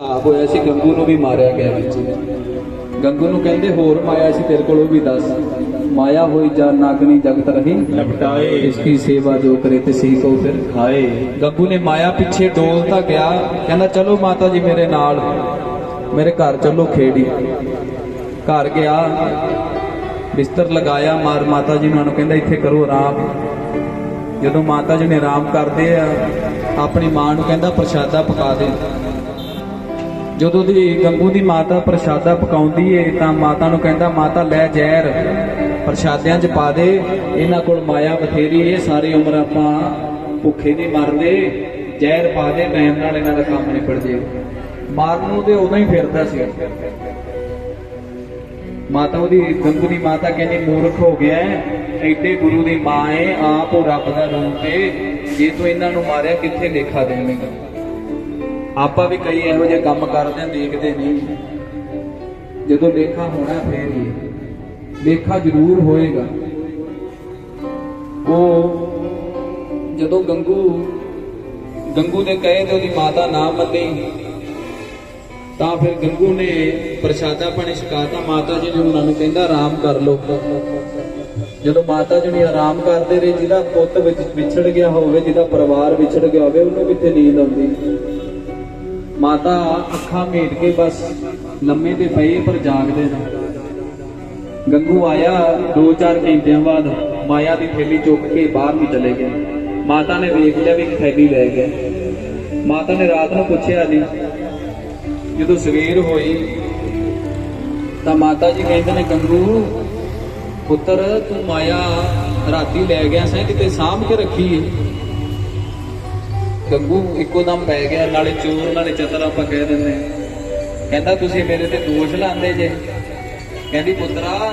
ਆਪ ਹੋਇਆ ਸੀ ਗੰਗੂ ਨੂੰ ਵੀ ਮਾਰਿਆ ਗਿਆ ਵਿੱਚ। ਗੰਗੂ ਨੂੰ ਕਹਿੰਦੇ ਹੋਰ ਮਾਇਆ ਸੀ ਤੇਰੇ ਕੋਲ ਉਹ ਵੀ ਦੱਸ। ਮਾਇਆ ਹੋਈ ਜਾਂ ਨਾਗਣੀ ਜਗਤ ਰਹੀ ਲਪਟਾਏ। ਇਸ ਕੀ ਸੇਵਾ ਜੋ ਕਰੇ ਤੇ ਸੀ ਕੋ ਫਿਰ ਖਾਏ। ਗੱਗੂ ਨੇ ਮਾਇਆ ਪਿੱਛੇ ਡੋਲਤਾ ਗਿਆ। ਕਹਿੰਦਾ ਚਲੋ ਮਾਤਾ ਜੀ ਮੇਰੇ ਨਾਲ। ਮੇਰੇ ਘਰ ਚੱਲੋ ਖੇੜੀ। ਘਰ ਗਿਆ। ਬਿਸਤਰ ਲਗਾਇਆ ਮਾਰ ਮਾਤਾ ਜੀ ਨੂੰ। ਕਹਿੰਦਾ ਇੱਥੇ ਕਰੋ ਆਰਾਮ। ਜਦੋਂ ਮਾਤਾ ਜੀ ਨੇ ਆਰਾਮ ਕਰਦੇ ਆ ਆਪਣੀ ਮਾਂ ਨੂੰ ਕਹਿੰਦਾ ਪ੍ਰਸ਼ਾਦਾ ਪਕਾ ਦੇ। ਜਦੋਂ ਦੀ ਗੰਗੂ ਦੀ ਮਾਤਾ ਪ੍ਰਸ਼ਾਦਾ ਪਕਾਉਂਦੀ ਏ, ਤਾਂ ਮਾਤਾ ਨੂੰ ਕਹਿੰਦਾ, ਮਾਤਾ, ਲੈ ਜ਼ਹਿਰ। ਪ੍ਰਸ਼ਾਦਿਆਂ 'ਚ ਪਾ ਦੇ। ਇਹਨਾਂ ਕੋਲ ਮਾਇਆ ਬਥੇਰੀ ਏ। ਸਾਰੀ ਉਮਰ ਆਪਾਂ ਭੁੱਖੇ ਨਹੀਂ ਮਰਦੇ। ਜ਼ਹਿਰ ਪਾ ਦੇ। ਟਾਈਮ ਨਾਲ ਇਹਨਾਂ ਦਾ ਕੰਮ ਨਿਬੜ ਜੇ ਮਾਰਨ ਨੂੰ ਤੇ ਉਦੋਂ ਹੀ ਫਿਰਦਾ ਸੀ। ਮਾਤਾ ਉਹਦੀ, ਗੰਗੂ ਦੀ ਮਾਤਾ ਕਹਿੰਦੀ, ਮੂਰਖ ਹੋ ਗਿਆ ਐਡੇ ਗੁਰੂ ਦੀ ਮਾਂ ਏ। ਆਪ ਉਹ ਰੱਬ ਦਾ ਰੂਪ ਏ। ਜੇ ਤੂੰ ਇਹਨਾਂ ਨੂੰ ਮਾਰਿਆ, ਕਿੱਥੇ ਲੇਖਾ ਦੇਵੇਂਗਾ? ਆਪਾਂ ਵੀ ਕਈ ਇਹੋ ਜਿਹੇ ਕੰਮ ਕਰਦੇ ਆਂ ਦੇਖਦੇ ਨਹੀਂ। ਜਦੋਂ ਲੇਖਾ ਹੋਣਾ ਫੇਰ ਹੀ। ਲੇਖਾ ਜ਼ਰੂਰ ਹੋਏਗਾ। ਉਹ ਜਦੋਂ ਗੰਗੂ ਗੰਗੂ ਨੇ ਕਹੇ ਤੇ ਉਹਦੀ ਮਾਤਾ ਨਾ ਮੰਨੀ, ਤਾਂ ਫਿਰ ਗੰਗੂ ਨੇ ਪ੍ਰਸ਼ਾਦਾ ਪਾਣੀ ਛਕਾਤਾ। ਮਾਤਾ ਜੀ ਨੇ ਉਹਨਾਂ ਨੂੰ ਕਹਿੰਦਾ, ਆਰਾਮ ਕਰ ਲੋ ਜਦੋਂ ਮਾਤਾ ਜੀ ਨੇ ਆਰਾਮ ਕਰਦੇ ਰਹੇ, ਜਿਹਦਾ ਪੁੱਤ ਵਿੱਚ ਵਿਛੜ ਗਿਆ ਹੋਵੇ, ਜਿਹਦਾ ਪਰਿਵਾਰ ਵਿਛੜ ਗਿਆ ਹੋਵੇ, ਉਹਨੂੰ ਕਿੱਥੇ ਨੀਂਦ ਆਉਂਦੀ? ਮਾਤਾ ਅੱਖਾਂ ਮੇਟ ਕੇ ਬਸ ਲੰਮੇ ਤੇ ਪਏ ਪਰ ਜਾਗਦੇ ਨਾ। ਗੰਗੂ ਆਇਆ 2-4 ਘੰਟਿਆਂ ਬਾਅਦ, ਮਾਇਆ ਦੀ ਥੈਲੀ ਚੁੱਕ ਕੇ ਬਾਹਰ ਨੂੰ ਚਲੇ ਗਿਆ। ਮਾਤਾ ਨੇ ਵੇਖ ਲਿਆ ਵੀ ਥੈਲੀ ਲੈ ਗਿਆ। ਮਾਤਾ ਨੇ ਰਾਤ ਨੂੰ ਪੁੱਛਿਆ, ਨਹੀਂ, ਜਦੋਂ ਸਵੇਰ ਹੋਈ ਤਾਂ ਮਾਤਾ ਜੀ ਕਹਿੰਦੇ ਨੇ, ਗੰਗੂ, ਪੁੱਤਰ, ਤੂੰ ਮਾਇਆ ਰਾਤੀ ਲੈ ਗਿਆ ਸੈਂ, ਕਿਤੇ ਸਾਂਭ ਕੇ ਰੱਖੀ ਗੱਗੂ, ਇੱਕੋ ਦਮ ਪੈ ਗਿਆ, ਨਾਲੇ ਚੋਰ, ਨਾਲੇ ਚਤਰ ਆਪਾਂ ਕਹਿ ਦਿੰਦੇ ਕਹਿੰਦਾ, ਤੁਸੀਂ ਮੇਰੇ ਤੇ ਦੋਸ਼ ਲਾਉਂਦੇ ਜੇ। ਕਹਿੰਦੀ, ਪੁੱਤਰਾ,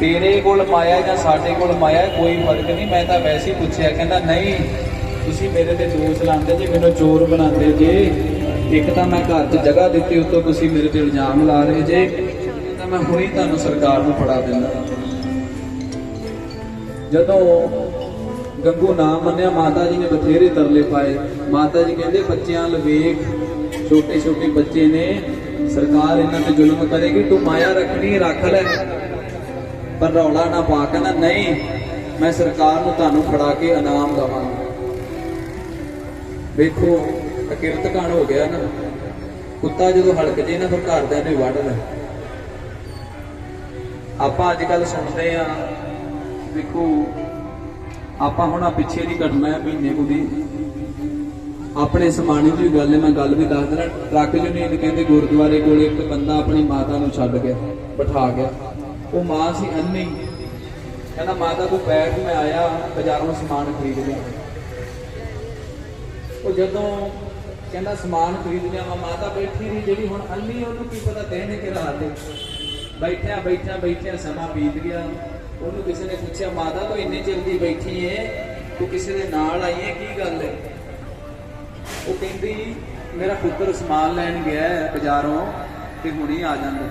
ਤੇਰੇ ਕੋਲ ਮਾਇਆ ਜਾਂ ਸਾਡੇ ਕੋਲ ਮਾਇਆ ਕੋਈ ਫ਼ਰਕ ਨਹੀਂ, ਮੈਂ ਤਾਂ ਵੈਸੇ ਹੀ ਪੁੱਛਿਆ। ਕਹਿੰਦਾ, ਨਹੀਂ, ਤੁਸੀਂ ਮੇਰੇ ਤੇ ਦੋਸ਼ ਲਾਉਂਦੇ ਜੇ, ਮੈਨੂੰ ਚੋਰ ਬਣਾਉਂਦੇ ਜੇ। ਇੱਕ ਤਾਂ ਮੈਂ ਘਰ 'ਚ ਜਗ੍ਹਾ ਦਿੱਤੀ, ਉਤੋਂ ਤੁਸੀਂ ਮੇਰੇ ਤੇ ਇਲਜ਼ਾਮ ਲਾ ਰਹੇ ਜੇ। ਤਾਂ ਮੈਂ ਹੁਣੇ ਤੁਹਾਨੂੰ ਸਰਕਾਰ ਨੂੰ ਫੜਾ ਦਿੰਦਾ। ਜਦੋਂ ਗੰਗੂ ਨਾ ਮੰਨਿਆ, ਮਾਤਾ ਜੀ ਨੇ ਬਥੇਰੇ ਤਰਲੇ ਪਾਏ। ਮਾਤਾ ਜੀ ਕਹਿੰਦੇ, ਬੱਚਿਆਂ ਲਵੇਖ ਛੋਟੇ ਛੋਟੇ ਬੱਚੇ ਨੇ। ਸਰਕਾਰ ਇਹਨਾਂ ਤੇ ਜ਼ੁਲਮ ਕਰੇਗੀ, ਤੂੰ ਮਾਇਆ ਰੱਖਣੀ, ਰੱਖ ਲੈ। ਪਰ ਰੌਲਾ ਨਾ ਪਾ ਕੇ ਨਹੀਂ, ਮੈਂ ਸਰਕਾਰ ਨੂੰ ਤੁਹਾਨੂੰ ਫੜਾ ਕੇ ਇਨਾਮ ਦਵਾਂਗਾ। ਵੇਖੋ, ਅਕਿਰਤ ਕਾਣ ਹੋ ਗਿਆ ਨਾ। ਕੁੱਤਾ ਜਦੋਂ ਹਲਕ ਜੇ ਨਾ, ਫਿਰ ਘਰਦਿਆਂ ਨੇ ਇਹਨੇ ਵੱਢ ਲੈ। ਆਪਾਂ ਅੱਜ ਕੱਲ ਸੁਣਦੇ ਆ ਵੇਖੋ ਆਪਾਂ ਹੁਣ ਆ ਪਿੱਛੇ ਦੀ ਘਟਨਾ ਹੈ, ਮਹੀਨੇ ਕੁ ਦੀ। ਆਪਣੇ ਸਮਾਣੀ ਦੀ ਗੱਲ ਹੈ, ਮੈਂ ਗੱਲ ਵੀ ਦੱਸ ਦਿੰਦਾ, ਟਰੱਕ ਯੂਨੀਅਨ ਕਹਿੰਦੇ ਗੁਰਦੁਆਰੇ ਕੋਲ ਇੱਕ ਬੰਦਾ ਆਪਣੀ ਮਾਤਾ ਨੂੰ ਛੱਡ ਗਿਆ, ਬਿਠਾ ਗਿਆ। ਉਹ ਮਾਂ ਸੀ ਅੰਨੀ ਕਹਿੰਦਾ, ਮਾਤਾ, ਤੂੰ ਬੈਠ, ਮੈਂ ਆਇਆ, ਬਾਜ਼ਾਰੋਂ ਸਮਾਨ ਖਰੀਦ ਲਿਆ। ਉਹ ਜਦੋਂ ਕਹਿੰਦਾ, ਸਮਾਨ ਖਰੀਦ ਲਿਆ ਵਾ ਮਾਤਾ ਬੈਠੀ ਰਹੀ, ਜਿਹੜੀ ਹੁਣ ਅੰਨੀ ਉਹਨੂੰ ਕੀ ਪਤਾ ਦੇਣੇ ਕਿ ਰਾਤ ਦੇ ਬੈਠਿਆ ਬੈਠਿਆ ਬੈਠਿਆ ਸਮਾਂ ਬੀਤ ਗਿਆ। ਉਹਨੂੰ ਕਿਸੇ ਨੇ ਪੁੱਛਿਆ, ਮਾਤਾ, ਤੂੰ ਇੰਨੇ ਜਲਦੀ ਬੈਠੀ ਏ? ਤੂੰ ਕਿਸੇ ਦੇ ਨਾਲ ਆਈ ਏ? ਕੀ ਗੱਲ ਹੈ ਉਹ ਕਹਿੰਦੀ, ਮੇਰਾ ਪੁੱਤਰ ਸਮਾਨ ਲੈਣ ਗਿਆ ਬਾਜ਼ਾਰੋਂ ਤੇ ਹੁਣੀ ਆ ਜਾਂਦਾ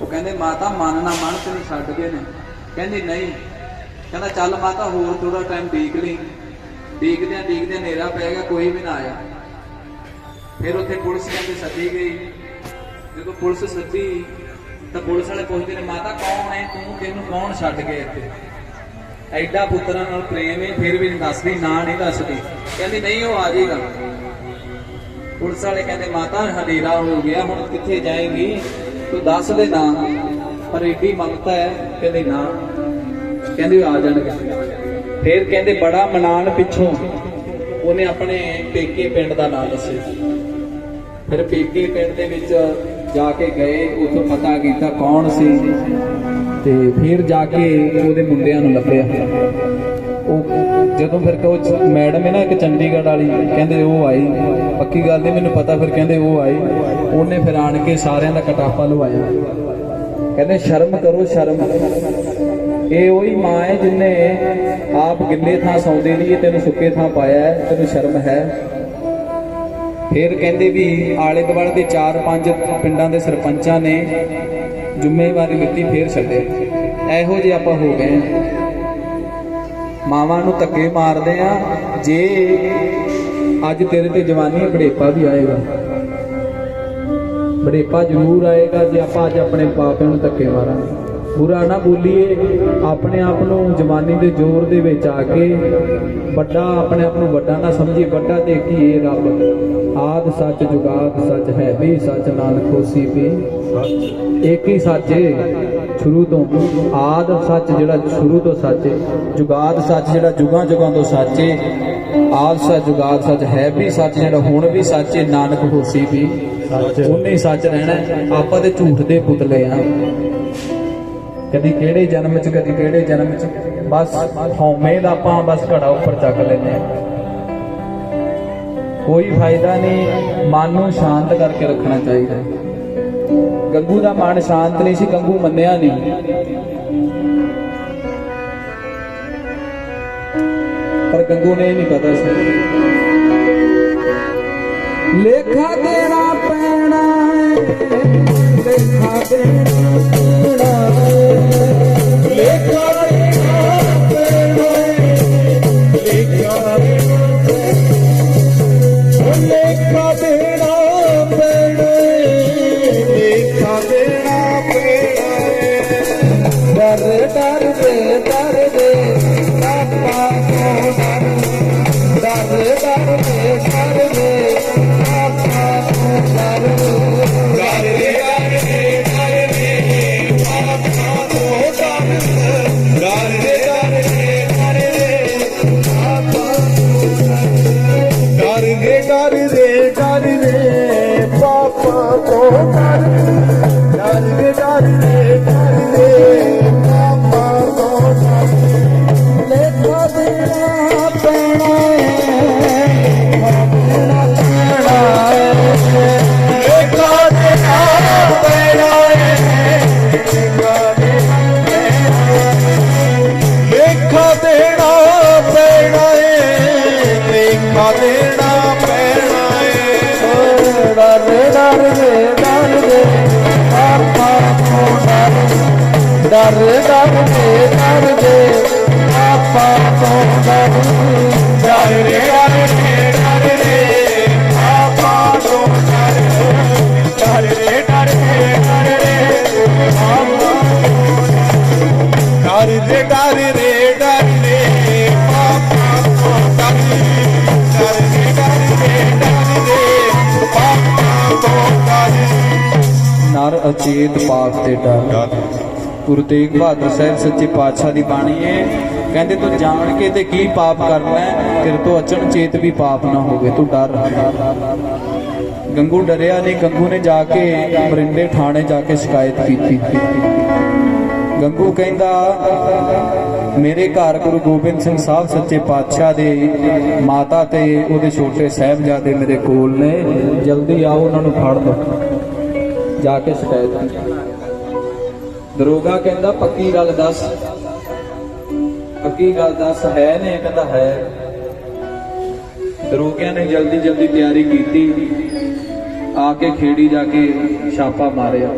ਉਹ ਕਹਿੰਦੇ, ਮਾਤਾ, ਮਨ ਨਾ ਮਨ ਤੈਨੂੰ ਛੱਡ ਗਏ ਨੇ। ਕਹਿੰਦੀ, ਨਹੀਂ। ਕਹਿੰਦਾ, ਚੱਲ ਮਾਤਾ, ਹੋਰ ਥੋੜਾ ਟਾਈਮ ਦੇਖ ਲਈ। ਦੇਖਦਿਆਂ ਦੇਖਦਿਆਂ ਹਨੇਰਾ ਪੈ ਗਿਆ, ਕੋਈ ਵੀ ਨਾ ਆਇਆ। ਫਿਰ ਉੱਥੇ ਪੁਲਿਸ ਕਹਿੰਦੇ, ਸੱਦੀ ਗਈ। ਜਦੋਂ ਪੁਲਿਸ ਸੱਦੀ ਤਾਂ ਪੁਲਿਸ ਵਾਲੇ ਪੁੱਛਦੇ ਨੇ, ਮਾਤਾ, ਕੌਣ ਹੈ? ਤੂੰ ਤੈਨੂੰ ਕੌਣ ਛੱਡ ਗਿਆ ਇੱਥੇ? ਐਡਾ ਪੁੱਤਰਾਂ ਨਾਲ ਪ੍ਰੇਮ ਹੈ ਫਿਰ ਵੀ ਨਹੀਂ ਦੱਸਦੀ, ਨਾਂ ਨਹੀਂ ਦੱਸਦੀ। ਕਹਿੰਦੀ, ਨਹੀਂ, ਉਹ ਆ ਜਾਏਗਾ ਪੁਲਿਸ ਵਾਲੇ ਕਹਿੰਦੇ, ਮਾਤਾ, ਹਨੇਰਾ ਹੋ ਗਿਆ, ਹੁਣ ਕਿੱਥੇ ਜਾਏਗੀ? ਤੂੰ ਦੱਸ ਦੇ ਨਾਂ, ਪਰ ਏਡੀ ਮਮਤਾ ਹੈ? ਕਹਿੰਦੀ, ਨਾ। ਕਹਿੰਦੇ ਆ ਜਾਣਗੇ। ਫਿਰ ਕਹਿੰਦੇ, ਬੜਾ ਮਨਾਨ ਪਿੱਛੋਂ ਉਹਨੇ ਆਪਣੇ ਪੇਕੇ ਪਿੰਡ ਦਾ ਨਾਮ ਦੱਸਿਆ। ਫਿਰ ਪੇਕੇ ਪਿੰਡ ਦੇ ਵਿੱਚ ਜਾ ਕੇ ਗਏ, ਉਥੋਂ ਪਤਾ ਕੀਤਾ ਕੌਣ ਸੀ ਤੇ ਫਿਰ ਜਾ ਕੇ ਉਹਦੇ ਮੁੰਡਿਆਂ ਨੂੰ ਲੱਭਿਆ। ਉਹ ਜਦੋਂ ਫਿਰ ਉਹ ਮੈਡਮ ਹੈ ਨਾ ਇੱਕ ਚੰਡੀਗੜ੍ਹ ਵਾਲੀ, ਕਹਿੰਦੇ ਉਹ ਆਈ। ਪੱਕੀ ਗੱਲ ਨਹੀਂ, ਮੈਨੂੰ ਪਤਾ ਫਿਰ ਕਹਿੰਦੇ ਉਹ ਆਈ। ਉਹਨੇ ਫਿਰ ਆਣ ਕੇ ਸਾਰਿਆਂ ਦਾ ਕਟਾਪਾ ਲਵਾਇਆ। ਕਹਿੰਦੇ, ਸ਼ਰਮ ਕਰੋ, ਸ਼ਰਮ। ਇਹ ਉਹੀ ਮਾਂ ਹੈ ਜਿਨੇ ਆਪ ਗਿੱਲੇ ਥਾਂ ਸੌਂਦੇ ਨਹੀਂ ਇਹ ਤੈਨੂੰ ਸੁੱਕੇ ਥਾਂ ਪਾਇਆ ਤੈਨੂੰ ਸ਼ਰਮ ਹੈ। ਫਿਰ ਕਹਿੰਦੇ ਵੀ ਆਲੇ ਦੁਆਲੇ ਦੇ 4-5 ਪਿੰਡਾਂ ਦੇ ਸਰਪੰਚਾਂ ਨੇ ਜ਼ਿੰਮੇਵਾਰੀ ਲਿੱਤੀ, ਫੇਰ ਛੱਡੇ। ਇਹੋ ਜਿਹੇ ਆਪਾਂ ਹੋ ਗਏ ਹਾਂ। ਮਾਵਾਂ ਨੂੰ ਧੱਕੇ ਮਾਰਦੇ ਆ ਜੇ ਅੱਜ ਤੇਰੇ ਤੇ ਜਵਾਨੀ ਬੜੇਪਾ ਵੀ ਆਏਗਾ। ਬੜੇਪਾ ਜ਼ਰੂਰ ਆਏਗਾ ਜੇ ਆਪਾਂ ਅੱਜ ਆਪਣੇ ਪਾਪਿਆਂ ਨੂੰ ਧੱਕੇ ਮਾਰਾਂਗੇ। ਬੁਰਾ ਨਾ ਬੋਲੀਏ ਆਪਣੇ ਆਪ ਨੂੰ ਜਵਾਨੀ ਦੇ ਜ਼ੋਰ ਦੇ ਵਿੱਚ ਆ ਕੇ ਵੱਡਾ ਆਪਣੇ ਆਪ ਨੂੰ ਵੱਡਾ ਨਾ ਸਮਝੀਏ ਵੱਡਾ ਦੇਖੀਏ ਰੱਬ? ਆਦ ਸੱਚ ਜੁਗਾਦ ਸੱਚ ਹੈ ਵੀ ਸੱਚ ਨਾਨਕ ਹੋਸੀ ਵੀ। ਇੱਕ ਹੀ ਸੱਚ ਹੈ ਸ਼ੁਰੂ ਤੋਂ। ਆਦ ਸੱਚ ਜਿਹੜਾ ਸ਼ੁਰੂ ਤੋਂ ਸੱਚ ਹੈ ਜੁਗਾਦ ਸੱਚ ਜਿਹੜਾ ਜੁਗਾਂ ਜੁਗਾਂ ਤੋਂ ਸੱਚ ਹੈ ਆਦ ਸੱਚ ਜੁਗਾਦ ਸੱਚ ਹੈ ਵੀ ਸੱਚ ਜਿਹੜਾ ਹੁਣ ਵੀ ਸੱਚ ਹੈ ਨਾਨਕ ਹੋਸੀ ਵੀ। ਉਹਨੇ ਸੱਚ ਰਹਿਣਾ। ਆਪਾਂ ਤੇ ਝੂਠ ਦੇ ਪੁਤਲੇ ਆ। ਕਦੀ ਕਿਹੜੇ ਜਨਮ ਚ, ਕਦੀ ਕਿਹੜੇ ਜਨਮ ਚ। ਬਸ ਹਉਮੈ ਦਾ ਆਪਾਂ ਬਸ ਘੜਾ ਉੱਪਰ ਚੱਕ ਲੈਂਦੇ ਆ ਕੋਈ ਫਾਇਦਾ ਨਹੀਂ, ਮਨ ਨੂੰ ਸ਼ਾਂਤ ਕਰਕੇ ਰੱਖਣਾ ਚਾਹੀਦਾ ਗੰਗੂ ਦਾ ਮਨ ਸ਼ਾਂਤ ਨਹੀਂ ਸੀ, ਗੰਗੂ ਮੰਨਿਆ ਨਹੀਂ। ਪਰ ਗੰਗੂ ਨੇ ਇਹ ਨਹੀਂ ਪਤਾ ਸੀ। ਲੇਖਾ ਦੇਣਾ ਪੈਣਾ ਲੇਖਾ ਦੇਣਾ ਪੈਣਾ ਡਰ ਡਰ ਦੇ ਡਰ ਦੇ ਆਪਾ ਤੋਂ ਡਰ ਡਰ ਰੇ ਡਰ ਰੇ ਡਰ ਰੇ ਆਪਾ ਤੋਂ ਡਰ ਡਰ ਰੇ ਡਰ ਰੇ ਡਰ ਰੇ ਆਪਾ ਡਰ ਦੇ ਡਰ ਰੇ ਡਰ ਰੇ ਪਾਪਾ ਤੋਂ ਡਰ ਡਰ ਦੇ ਡਰ ਰੇ ਡਰ ਰੇ ਪਾਪਾ ਤੋਂ ਡਰ ਨਰ ਅਚੇਤ ਪਾਪ ਤੇ ਡਰ ਗੁਰੂ ਤੇਗ ਬਹਾਦਰ ਸਾਹਿਬ ਸੱਚੇ ਪਾਤਸ਼ਾਹ ਦੀ ਬਾਣੀ ਹੈ। ਕਹਿੰਦੇ, ਤੂੰ ਜਾਣ ਕੇ ਤੇ ਕੀ ਪਾਪ ਕਰਨਾ ਹੈ? ਤੇਰੇ ਤੋਂ ਅਚਨ ਚੇਤ ਵੀ ਪਾਪ ਨਾ ਹੋਵੇ। ਤੂੰ ਡਰ ਗੰਗੂ ਡਰਿਆ ਨਹੀਂ ਗੰਗੂ ਨੇ ਜਾ ਕੇ ਮਰਿੰਡੇ ਥਾਣੇ ਜਾ ਕੇ ਸ਼ਿਕਾਇਤ ਕੀਤੀ। ਗੰਗੂ ਕਹਿੰਦਾ, ਮੇਰੇ ਘਰ ਗੁਰੂ ਗੋਬਿੰਦ ਸਿੰਘ ਸਾਹਿਬ ਸੱਚੇ ਪਾਤਸ਼ਾਹ ਦੇ ਮਾਤਾ ਤੇ ਉਹਦੇ ਛੋਟੇ ਸਾਹਿਬਜ਼ਾਦੇ ਮੇਰੇ ਕੋਲ ਨੇ। ਜਲਦੀ ਆਓ, ਉਹਨਾਂ ਨੂੰ ਫੜ ਲਓ। ਜਾ ਕੇ ਸ਼ਿਕਾਇਤ ਦਰੋਗਾ ਕਹਿੰਦਾ, ਪੱਕੀ ਗੱਲ ਦੱਸ। ਪੱਕੀ ਗੱਲ ਦੱਸ, ਹੈ ਨੇ? ਕਹਿੰਦਾ, ਹੈ। ਦਰੋਗਿਆਂ ਨੇ ਜਲਦੀ ਜਲਦੀ ਤਿਆਰੀ ਕੀਤੀ। ਆ ਕੇ ਖੇੜੀ ਜਾ ਕੇ ਛਾਪਾ ਮਾਰਿਆ।